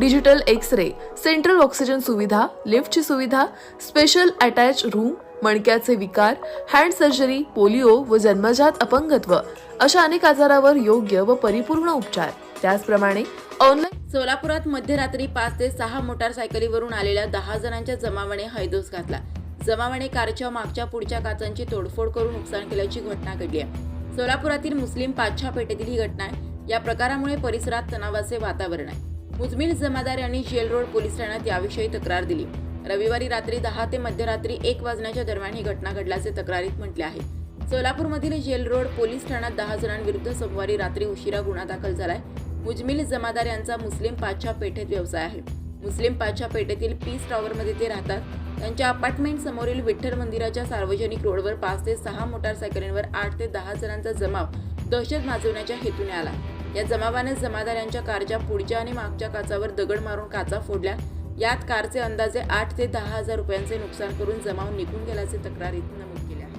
digital X ray central oxygen सुविधा लिफ्टची सुविधा स्पेशल अटॅच रूम मणक्याचे विकार हँड सर्जरी पोलिओ व जन्मजात अपंगत्व अशा अनेक आजारावर योग्य व परिपूर्ण उपचार. त्याचप्रमाणे ऑनलाईन सोलापुरात मध्यरात्री पाच ते सहा मोटारसायकलीवरून आलेल्या दहा जणांच्या जमावाने हैदोस घातला. जमावाने कारच्या मागच्या पुढच्या काचांची तोडफोड करून नुकसान केल्याची घटना घडली आहे. सोलापुरातील मुस्लिम पाचशा पेठेतील ही घटना आहे. या प्रकारामुळे परिसरात तणावाचे वातावरण आहे. मुजमिल जमादार यांनी जेल रोड पोलीस ठाण्यात याविषयी तक्रार दिली. रविवारी रात्री दहा ते मध्यरात्री एक वाजण्याच्या दरम्यान ही घटना घडल्याचे तक्रारीत म्हटले आहे. सोलापूरमधील जेल रोड पोलीस ठाण्यात दहा जणांविरुद्ध सोमवारी रात्री उशिरा गुन्हा दाखल झालाय. मुजमिल जमादार यांचा मुस्लिम पाचशा पेठेत व्यवसाय आहे. मुस्लिम पाचशा पेठेतील पीस टॉवरमध्ये ते राहतात. त्यांच्या अपार्टमेंट समोरील विठ्ठल मंदिराच्या सार्वजनिक रोडवर पाच ते सहा मोटारसायकलींवर आठ ते दहा जणांचा जमाव दहशत माजवण्याच्या हेतूने आला या जमावाने जमादारांच्या कारच्या पुढच्या आणि मागच्या काचावर दगड मारून काचा फोडल्या. यात कारचे अंदाजे आठ ते दहा हजार रुपयांचे नुकसान करून जमाव निघून गेल्याचे तक्रारीत नमूद केले आहे.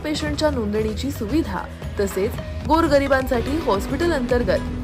पेशंटच्या नोंदणीची सुविधा तसेच गोरगरिबांसाठी हॉस्पिटल अंतर्गत